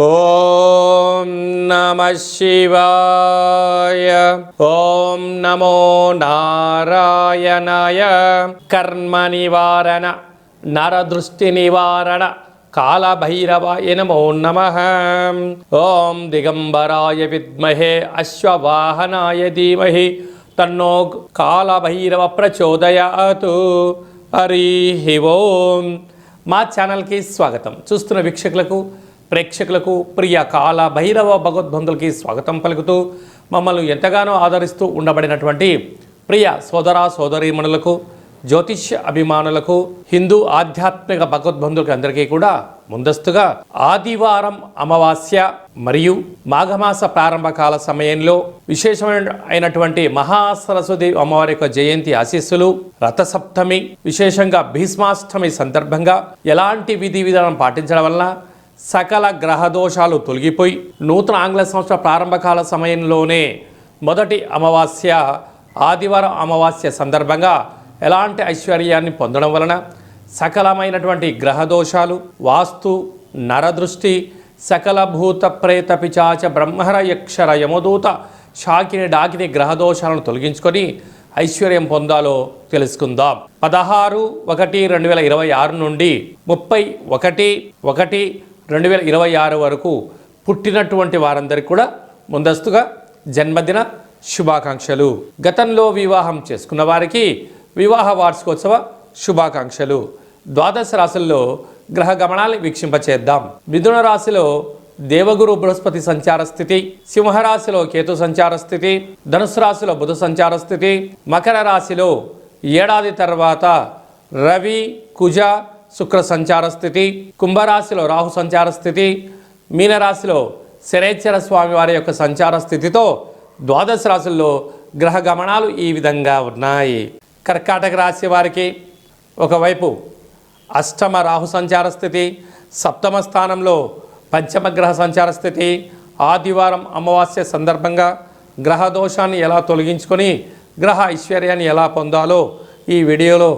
ఓం నమ శివాయ. ఓం నమో నారాయణాయ. కర్మ నివారణ నరదృష్టి నివారణ కాళభైరవాయ నమో నమ. ఓం దిగంబరాయ విద్మహే అశ్వవాహనాయ ధీమహి తన్నో కాళభైరవ ప్రచోదయాతు. హరి ఓం. మా ఛానల్కి స్వాగతం. చూస్తున్న వీక్షకులకు ప్రేక్షకులకు ప్రియ కాల భైరవ భగవద్బంధులకి స్వాగతం పలుకుతూ మమ్మల్ని ఎంతగానో ఆదరిస్తూ ఉండబడినటువంటి ప్రియ సోదర సోదరీమణులకు జ్యోతిష్య అభిమానులకు హిందూ ఆధ్యాత్మిక భగవద్బంధులకి అందరికీ కూడా ముందస్తుగా ఆదివారం అమావాస్య మరియు మాఘమాస ప్రారంభ కాల సమయంలో విశేషమైన అయినటువంటి మహాసరస్వతి అమ్మవారి యొక్క జయంతి ఆశీస్సులు రథసప్తమి విశేషంగా భీష్మాష్టమి సందర్భంగా ఎలాంటి విధి విధానం పాటించడం వలన సకల గ్రహదోషాలు తొలగిపోయి నూతన ఆంగ్ల సంవత్సర ప్రారంభకాల సమయంలోనే మొదటి అమావాస్య ఆదివారం అమావాస్య సందర్భంగా ఎలాంటి ఐశ్వర్యాన్ని పొందడం వలన సకలమైనటువంటి గ్రహదోషాలు వాస్తు నరదృష్టి సకల భూత ప్రేత పిచాచ బ్రహ్మర యక్షర యమదూత షాకిని డాకిని గ్రహదోషాలను తొలగించుకొని ఐశ్వర్యం పొందాలో తెలుసుకుందాం. పదహారు ఒకటి రెండు వేల ఇరవై ఆరు నుండి ముప్పై ఒకటి ఒకటి రెండు వేల ఇరవై ఆరు వరకు పుట్టినటువంటి వారందరికీ కూడా ముందస్తుగా జన్మదిన శుభాకాంక్షలు. గతంలో వివాహం చేసుకున్న వారికి వివాహ వార్షికోత్సవ శుభాకాంక్షలు. ద్వాదశ రాశుల్లో గ్రహ గమనాన్ని వీక్షింపచేద్దాం. మిథున రాశిలో దేవగురు బృహస్పతి సంచార స్థితి సింహరాశిలో కేతు సంచార స్థితి ధనుసు రాశిలో బుధ సంచార స్థితి మకర రాశిలో ఏడాది తర్వాత రవి కుజ శుక్ర సంచార స్థితి కుంభరాశిలో రాహు సంచార స్థితి మీనరాశిలో శనేశ్వర స్వామి వారి యొక్క సంచార స్థితితో ద్వాదశ రాశుల్లో గ్రహ గమనాలు ఈ విధంగా ఉన్నాయి. కర్కాటక రాశి వారికి ఒకవైపు అష్టమ రాహు సంచార స్థితి సప్తమ స్థానంలో పంచమ గ్రహ సంచార స్థితి ఆదివారం అమావాస్య సందర్భంగా గ్రహ దోషాన్ని ఎలా తొలగించుకొని గ్రహ ఐశ్వర్యాన్ని ఎలా పొందాలో ఈ వీడియోలో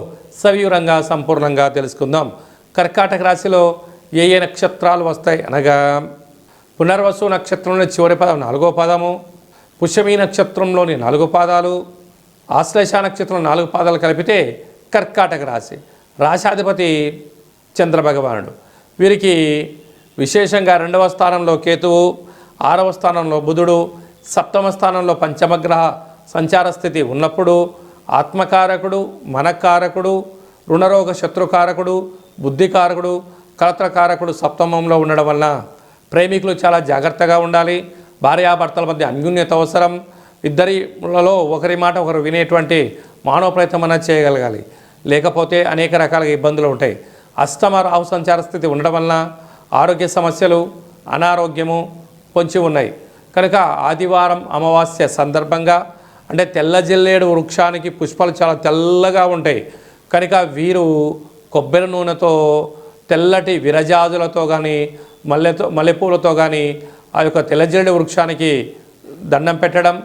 సవివరంగా సంపూర్ణంగా తెలుసుకుందాం. కర్కాటక రాశిలో ఏ ఏ నక్షత్రాలు వస్తాయి? అనగా పునర్వసు నక్షత్రంలోని చివరి పదం నాలుగో పదము పుష్యమీ నక్షత్రంలోని నాలుగు పాదాలు ఆశ్లేష నక్షత్రం నాలుగు పాదాలు కలిపితే కర్కాటక రాశి. రాశాధిపతి చంద్రభగవానుడు. వీరికి విశేషంగా రెండవ స్థానంలో కేతువు ఆరవ స్థానంలో బుధుడు సప్తమ స్థానంలో పంచమగ్రహ సంచార స్థితి ఉన్నప్పుడు ఆత్మకారకుడు మనకారకుడు రుణరోగ శత్రుకారకుడు బుద్ధికారకుడు కలత్రకారకుడు సప్తమంలో ఉండడం వలన ప్రేమికులు చాలా జాగ్రత్తగా ఉండాలి. భార్యాభర్తల మధ్య అన్యోన్యత అవసరం. ఇద్దరిలో ఒకరి మాట ఒకరు వినేటువంటి మానవ ప్రయత్నం చేయగలగాలి. లేకపోతే అనేక రకాలుగా ఇబ్బందులు ఉంటాయి. అష్టమ రాహు సంచార స్థితి ఉండడం వలన ఆరోగ్య సమస్యలు అనారోగ్యము పొంచి ఉన్నాయి. కనుక ఆదివారం అమావాస్య సందర్భంగా అంటే తెల్ల జిల్లేడు వృక్షానికి పుష్పాలు చాలా తెల్లగా ఉంటాయి. కనుక వీరు కొబ్బరి నూనెతో తెల్లటి విరజాజులతో కానీ మల్లెతో మల్లెపూలతో కానీ ఆ యొక్క తెల్లజిల్లేడు వృక్షానికి దండం పెట్టడం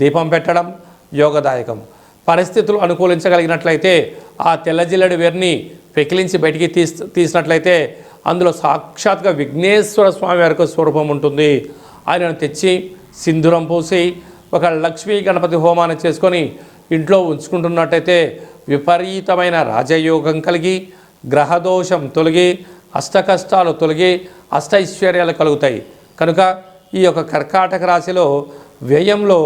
దీపం పెట్టడం యోగదాయకం. పరిస్థితులు అనుకూలించగలిగినట్లయితే ఆ తెల్లజిల్లడి వేరిని పెకిలించి బయటికి తీస్ తీసినట్లయితే అందులో సాక్షాత్గా విఘ్నేశ్వర స్వామి వారికి స్వరూపం ఉంటుంది. ఆయనను తెచ్చి సింధూరం పూసి ఒక లక్ష్మీ గణపతి హోమాన్ని చేసుకొని ఇంట్లో ఉంచుకుంటున్నట్టయితే విపరీతమైన రాజయోగం కలిగి గ్రహదోషం తొలగి అష్టకష్టాలు తొలగి అష్టైశ్వర్యాలు కలుగుతాయి. కనుక ఈ యొక్క కర్కాటక రాశిలో వ్యయంలో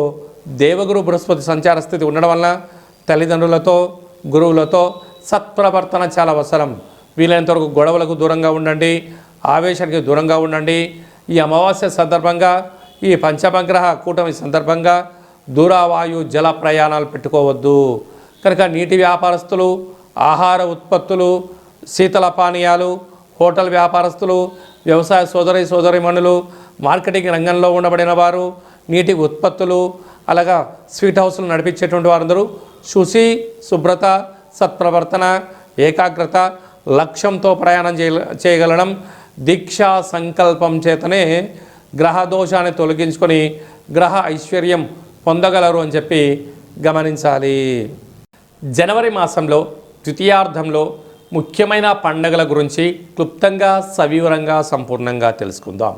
దేవగురు బృహస్పతి సంచార స్థితి ఉండడం వలన తల్లిదండ్రులతో గురువులతో సత్ప్రవర్తన చాలా అవసరం. వీలైనంత వరకు గొడవలకు దూరంగా ఉండండి ఆవేశానికి దూరంగా ఉండండి. ఈ అమావాస్య సందర్భంగా ఈ పంచమగ్రహ కూటమి సందర్భంగా దూరావాయు జల ప్రయాణాలు పెట్టుకోవద్దు. కనుక నీటి వ్యాపారస్తులు ఆహార ఉత్పత్తులు శీతల పానీయాలు హోటల్ వ్యాపారస్తులు వ్యవసాయ సోదరి సోదరిమణులు మార్కెటింగ్ రంగంలో ఉండబడిన వారు నీటి ఉత్పత్తులు అలాగా స్వీట్ హౌస్లు నడిపించేటువంటి వారందరూ శుచి శుభ్రత సత్ప్రవర్తన ఏకాగ్రత లక్ష్యంతో ప్రయాణం చేయ చేయగలడం దీక్షా సంకల్పం చేతనే గ్రహ దోషాన్ని తొలగించుకొని గ్రహ ఐశ్వర్యం పొందగలరు అని చెప్పి గమనించాలి. జనవరి మాసంలో ద్వితీయార్థంలో ముఖ్యమైన పండగల గురించి క్లుప్తంగా సవివరంగా సంపూర్ణంగా తెలుసుకుందాం.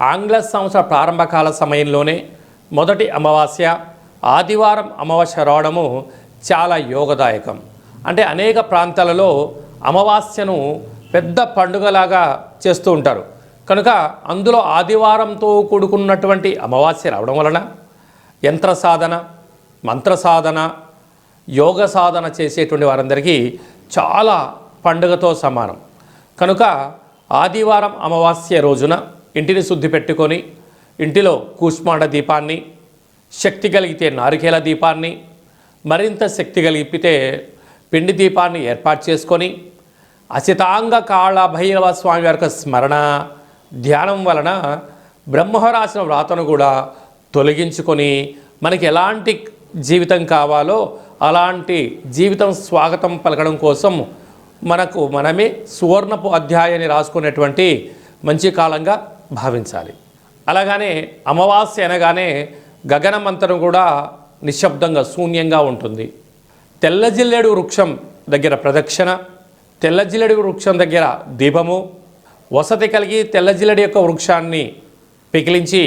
ఆంగ్ల సంవత్సర ప్రారంభకాల సమయంలోనే మొదటి అమావాస్య ఆదివారం అమావాస్య రావడము చాలా యోగదాయకం. అంటే అనేక ప్రాంతాలలో అమావాస్యను పెద్ద పండుగలాగా చేస్తూ ఉంటారు. కనుక అందులో ఆదివారంతో కూడుకున్నటువంటి అమావాస్య రావడం వలన యంత్ర సాధన మంత్ర సాధన యోగ సాధన చేసేటువంటి వారందరికీ చాలా పండుగతో సమానం. కనుక ఆదివారం అమావాస్య రోజున ఇంటిని శుద్ధి పెట్టుకొని ఇంటిలో కూష్మాండ దీపాన్ని శక్తి కలిగితే నారికేల దీపాన్ని మరింత శక్తి కలిగితే పిండి దీపాన్ని ఏర్పాటు చేసుకొని అసితాంగ కాళ భైరవ స్వామి యొక్క స్మరణ ధ్యానం వలన బ్రహ్మరాసిన వ్రాతను కూడా తొలగించుకొని మనకి ఎలాంటి జీవితం కావాలో అలాంటి జీవితం స్వాగతం పలకడం కోసం మనకు మనమే సువర్ణపు అధ్యాయాన్ని రాసుకునేటువంటి మంచి కాలంగా భావించాలి. అలాగనే అమావాస్య అనగానే గగనమంతరం కూడా నిశ్శబ్దంగా శూన్యంగా ఉంటుంది. తెల్లజిల్లెడు వృక్షం దగ్గర ప్రదక్షిణ తెల్లజిల్లెడు వృక్షం దగ్గర దీపము వసతి కలిగి తెల్లజిల్లడి యొక్క వృక్షాన్ని పికిలించి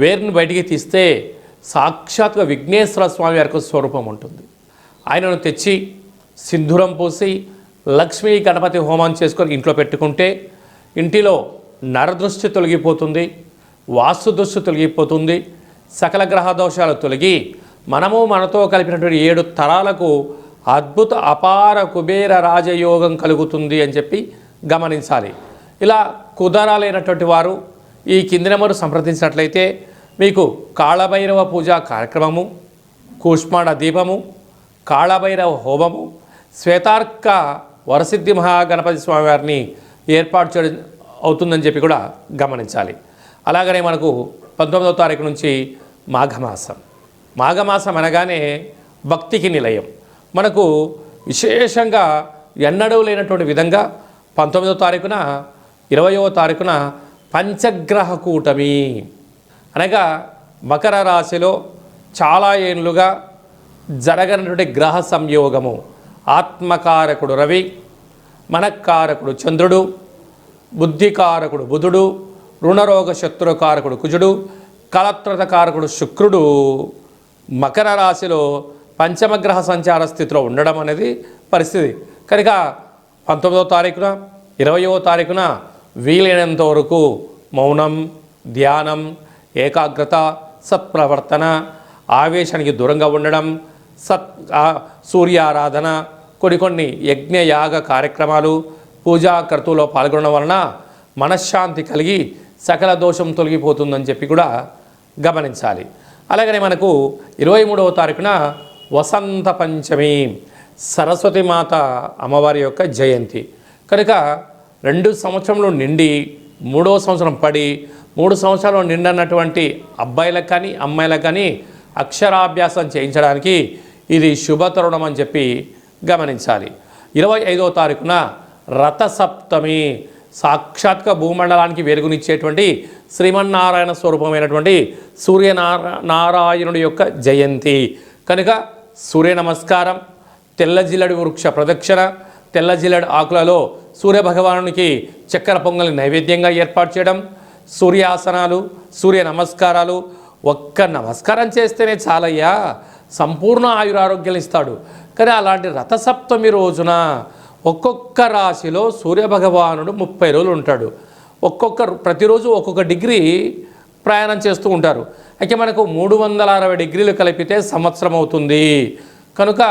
వేరుని బయటికి తీస్తే సాక్షాత్గా విఘ్నేశ్వర స్వామి యొక్క స్వరూపం ఉంటుంది. ఆయనను తెచ్చి సింధూరం పోసి లక్ష్మీ గణపతి హోమం చేసుకొని ఇంట్లో పెట్టుకుంటే ఇంటిలో నరదృష్టి తొలగిపోతుంది వాస్తు దృష్టి తొలగిపోతుంది సకల గ్రహ దోషాలు తొలగి మనము మనతో కలిపినటువంటి ఏడు తరాలకు అద్భుత అపార కుబేర రాజయోగం కలుగుతుంది అని చెప్పి గమనించాలి. ఇలా కుదరాలైనటువంటి వారు ఈ కింది నెంబరు సంప్రదించినట్లయితే మీకు కాళభైరవ పూజ కార్యక్రమము కూష్మాణ దీపము కాళభైరవ హోమము శ్వేతార్క వరసిద్ధి మహాగణపతి స్వామివారిని ఏర్పాటు చేయడం అవుతుందని చెప్పి కూడా గమనించాలి. అలాగనే మనకు పంతొమ్మిదవ తారీఖు నుంచి మాఘమాసం. మాఘమాసం అనగానే భక్తికి నిలయం. మనకు విశేషంగా ఎన్నడూ లేనటువంటి విధంగా పంతొమ్మిదవ తారీఖున ఇరవయో తారీఖున పంచగ్రహ కూటమి. అనగా మకర రాశిలో చాలా ఏళ్ళుగా జరగనటువంటి గ్రహ సంయోగము. ఆత్మకారకుడు రవి మనక్కారకుడు చంద్రుడు బుద్ధికారకుడు బుధుడు రుణరోగ శత్రుకారకుడు కుజుడు కలత్రతకారకుడు శుక్రుడు. మకర రాశిలో పంచమగ్రహ సంచార స్థితిలో ఉండడం అనేది పరిస్థితి. కనుక పంతొమ్మిదవ తారీఖున ఇరవయో తారీఖున వీలైనంత వరకు మౌనం ధ్యానం ఏకాగ్రత సత్ప్రవర్తన ఆవేశానికి దూరంగా ఉండడం సత్ సూర్యారాధన కొన్ని కొన్ని యజ్ఞ యాగ కార్యక్రమాలు పూజా కర్తువులో పాల్గొనడం వలన మనశ్శాంతి కలిగి సకల దోషం తొలగిపోతుందని చెప్పి కూడా గమనించాలి. అలాగనే మనకు ఇరవై మూడవ తారీఖున వసంత పంచమి సరస్వతి మాత అమ్మవారి యొక్క జయంతి. కనుక రెండు సంవత్సరంలో నిండి మూడవ సంవత్సరం పడి మూడు సంవత్సరాలు నిండినటువంటి అబ్బాయిలకు కానీ అమ్మాయిలకు కానీ అక్షరాభ్యాసం చేయించడానికి ఇది శుభతరుణం అని చెప్పి గమనించాలి. ఇరవై ఐదవ తారీఖున రథసప్తమి సాక్షాత్గా భూమండలానికి వెలుగునిచ్చేటువంటి శ్రీమన్నారాయణ స్వరూపమైనటువంటి సూర్యనారా నారాయణుడి యొక్క జయంతి. కనుక సూర్య నమస్కారం తెల్లజిల్లడి వృక్ష ప్రదక్షిణ తెల్లజిల్లడి ఆకులలో సూర్య భగవానునికి చక్కెర పొంగల్ని నైవేద్యంగా ఏర్పాటు చేయడం సూర్యాసనాలు సూర్య నమస్కారాలు ఒక్క నమస్కారం చేస్తేనే చాలయ్యా. సంపూర్ణ ఆయురారోగ్యాలు ఇస్తాడు. కానీ అలాంటి రథసప్తమి రోజున ఒక్కొక్క రాశిలో సూర్యభగవానుడు ముప్పై రోజులు ఉంటాడు. ఒక్కొక్క ప్రతిరోజు ఒక్కొక్క డిగ్రీ ప్రయాణం చేస్తూ ఉంటారు. అయితే మనకు మూడు వందల అరవై డిగ్రీలు కలిపితే సంవత్సరం అవుతుంది. కనుక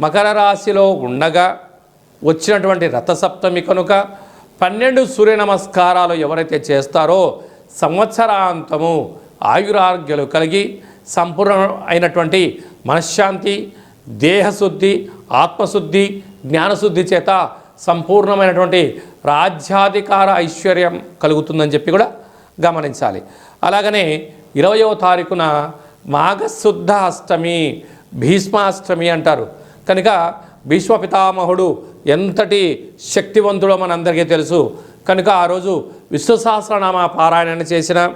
మకర రాశిలో ఉండగా వచ్చినటువంటి రథసప్తమి కనుక పన్నెండు సూర్య నమస్కారాలు ఎవరైతే చేస్తారో సంవత్సరాంతము ఆయురారోగ్యాలు కలిగి సంపూర్ణ అయినటువంటి మనశ్శాంతి దేహశుద్ధి ఆత్మశుద్ధి జ్ఞానశుద్ధి చేత సంపూర్ణమైనటువంటి రాజ్యాధికార ఐశ్వర్యం కలుగుతుందని చెప్పి కూడా గమనించాలి. అలాగనే ఇరవయో తారీఖున మాఘశుద్ధ అష్టమి భీష్మాష్టమి అంటారు. కనుక భీష్మపితామహుడు ఎంతటి శక్తివంతుడో మనందరికీ తెలుసు. కనుక ఆ రోజు విశ్వసహస్రనామ పారాయణ చేసిన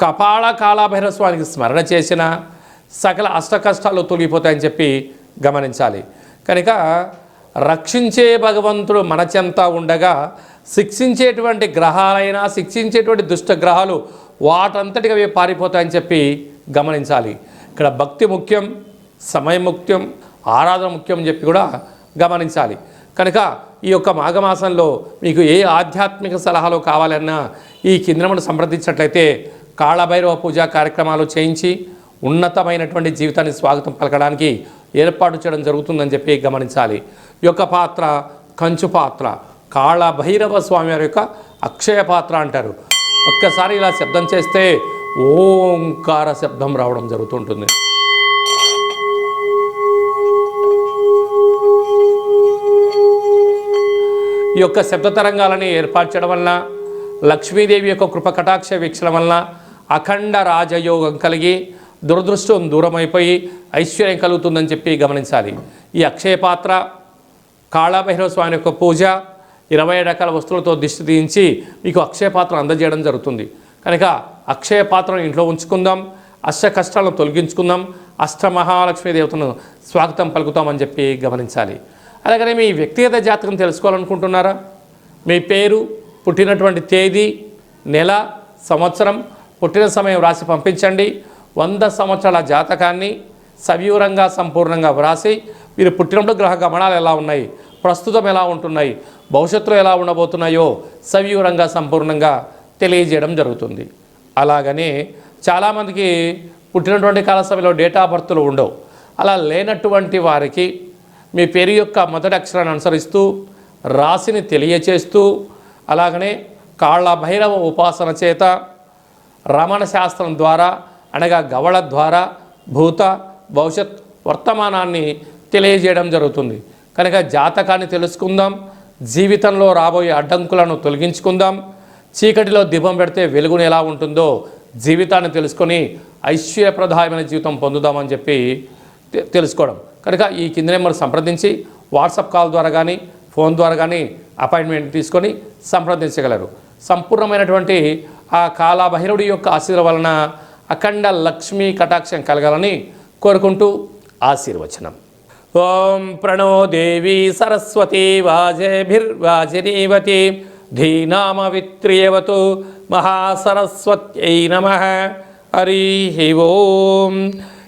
కపాల కాళభైరవ స్వామికి స్మరణ చేసిన సకల అష్టకష్టాలు తొలగిపోతాయని చెప్పి గమనించాలి. కనుక రక్షించే భగవంతుడు మన చెంత ఉండగా శిక్షించేటువంటి గ్రహాలైనా శిక్షించేటువంటి దుష్ట గ్రహాలు వాటంతటికి అవి పారిపోతాయని చెప్పి గమనించాలి. ఇక్కడ భక్తి ముఖ్యం సమయం ముఖ్యం ఆరాధన ముఖ్యం అని చెప్పి కూడా గమనించాలి. కనుక ఈ యొక్క మాఘమాసంలో మీకు ఏ ఆధ్యాత్మిక సలహాలు కావాలన్నా ఈ కేంద్రమును సంప్రదించినట్లయితే కాళభైరవ పూజా కార్యక్రమాలు చేయించి ఉన్నతమైనటువంటి జీవితాన్ని స్వాగతం పలకడానికి ఏర్పాటు చేయడం జరుగుతుందని చెప్పి గమనించాలి. ఈ యొక్క పాత్ర కంచు పాత్ర కాళభైరవ స్వామి వారి యొక్క అక్షయ పాత్ర అంటారు. ఒక్కసారి ఇలా శబ్దం చేస్తే ఓంకార శబ్దం రావడం జరుగుతుంటుంది. ఈ యొక్క శబ్ద తరంగాలని ఏర్పాటు చేయడం వలన లక్ష్మీదేవి యొక్క కృప కటాక్ష వీక్షణ వలన అఖండ రాజయోగం కలిగి దురదృష్టం దూరమైపోయి ఐశ్వర్యం కలుగుతుందని చెప్పి గమనించాలి. ఈ అక్షయ పాత్ర కాళభైరవ స్వామి యొక్క పూజ ఇరవై రకాల వస్తువులతో దిష్టి తీయించి మీకు అక్షయ పాత్ర అందజేయడం జరుగుతుంది. కనుక అక్షయ పాత్రను ఇంట్లో ఉంచుకుందాం అష్ట కష్టాలను తొలగించుకుందాం అష్టమహాలక్ష్మీ దేవతను స్వాగతం పలుకుతామని చెప్పి గమనించాలి. అలాగనే మీ వ్యక్తిగత జాతకం తెలుసుకోవాలనుకుంటున్నారా? మీ పేరు పుట్టినటువంటి తేదీ నెల సంవత్సరం పుట్టిన సమయం రాసి పంపించండి. వంద సంవత్సరాల జాతకాన్ని సవివరంగా సంపూర్ణంగా వ్రాసి మీరు పుట్టినప్పుడు గ్రహ గమనాలు ఎలా ఉన్నాయి? ప్రస్తుతం ఎలా ఉంటున్నాయి? భవిష్యత్తులో ఎలా ఉండబోతున్నాయో సవివరంగా సంపూర్ణంగా తెలియజేయడం జరుగుతుంది. అలాగనే చాలామందికి పుట్టినటువంటి కాల సమయంలో డేట్ ఆఫ్ బర్త్లు ఉండవు. అలా లేనటువంటి వారికి మీ పేరు యొక్క మొదటి అక్షరాన్ని అనుసరిస్తూ రాశిని తెలియచేస్తూ అలాగనే కాళ్ళ భైరవ ఉపాసన చేత రమణ శాస్త్రం ద్వారా అనగా గవళ ద్వారా భూత భవిష్యత్ వర్తమానాన్ని తెలియజేయడం జరుగుతుంది. కనుక జాతకాన్ని తెలుసుకుందాం జీవితంలో రాబోయే అడ్డంకులను తొలగించుకుందాం చీకటిలో దీపం పెడితే వెలుగును ఎలా ఉంటుందో జీవితాన్ని తెలుసుకొని ఐశ్వర్యప్రదాయమైన జీవితం పొందుదామని చెప్పి తెలుసుకోవడం. కనుక ఈ కింద నెంబర్ సంప్రదించి వాట్సాప్ కాల్ ద్వారా కానీ ఫోన్ ద్వారా కానీ అపాయింట్మెంట్ తీసుకొని సంప్రదించగలరు. సంపూర్ణమైనటువంటి ఆ కాలాభైరవుడి యొక్క ఆశీర్వాద వలన అఖండ లక్ష్మీ కటాక్షం కలగాలని కోరుకుంటూ ఆశీర్వచనం. ఓం ప్రణో దేవి సరస్వతి వాజేభిర్వాజినీవతి ధీనామవిత్రియవతు మహాసరస్వత్యై నమ. హరి ఓం.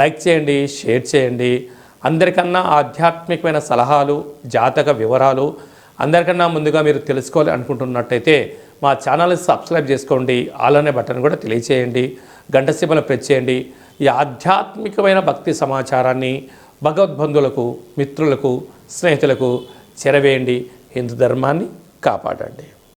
లైక్ చేయండి షేర్ చేయండి. అందరికన్నా ఆధ్యాత్మికమైన సలహాలు జాతక వివరాలు అందరికన్నా ముందుగా మీరు తెలుసుకోవాలి అనుకుంటున్నట్టయితే మా ఛానల్ని సబ్స్క్రైబ్ చేసుకోండి. ఆల్ అనే బటన్ కూడా తెలియచేయండి. గంట సింబల్ ప్రెస్ చేయండి. ఈ ఆధ్యాత్మికమైన భక్తి సమాచారాన్ని భగవద్బంధువులకు మిత్రులకు స్నేహితులకు చెరవేయండి. హిందూ ధర్మాన్ని కాపాడండి.